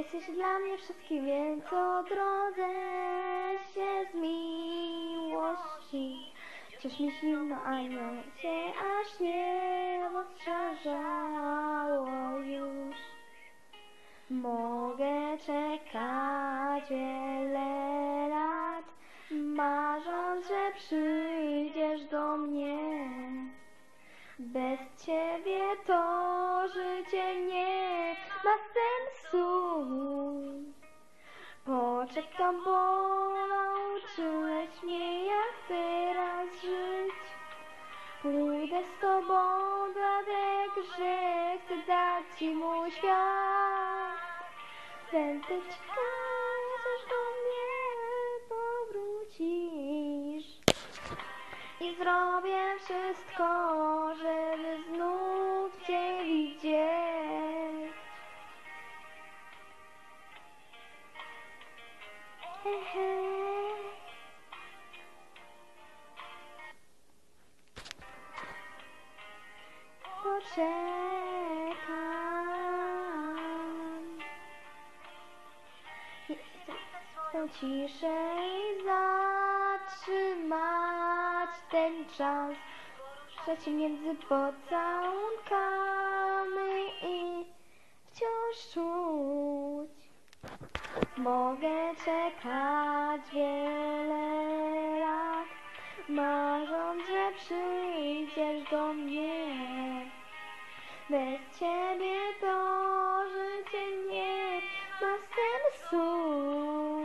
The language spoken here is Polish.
Jesteś dla mnie wszystkim, więc odrodzę się z miłości. Wciąż mi zimno, a nie się aż nie rozszerzało już. Mogę czekać wiele lat, marząc, że przyjdziesz do mnie. Bez ciebie to życie nie ma sensu. Poczekam, bo nauczyłeś mnie jak teraz żyć. Pójdę z tobą, dlatego że chcę dać ci mój świat. Będę czekać, aż do mnie powrócisz. I zrobię wszystko, Poczekam. Chcę ciszej zatrzymać ten czas. Przecie między pocałunkami Mogę czekać wiele lat, marząc, że przyjdziesz do mnie. Bez ciebie to życie nie ma sensu.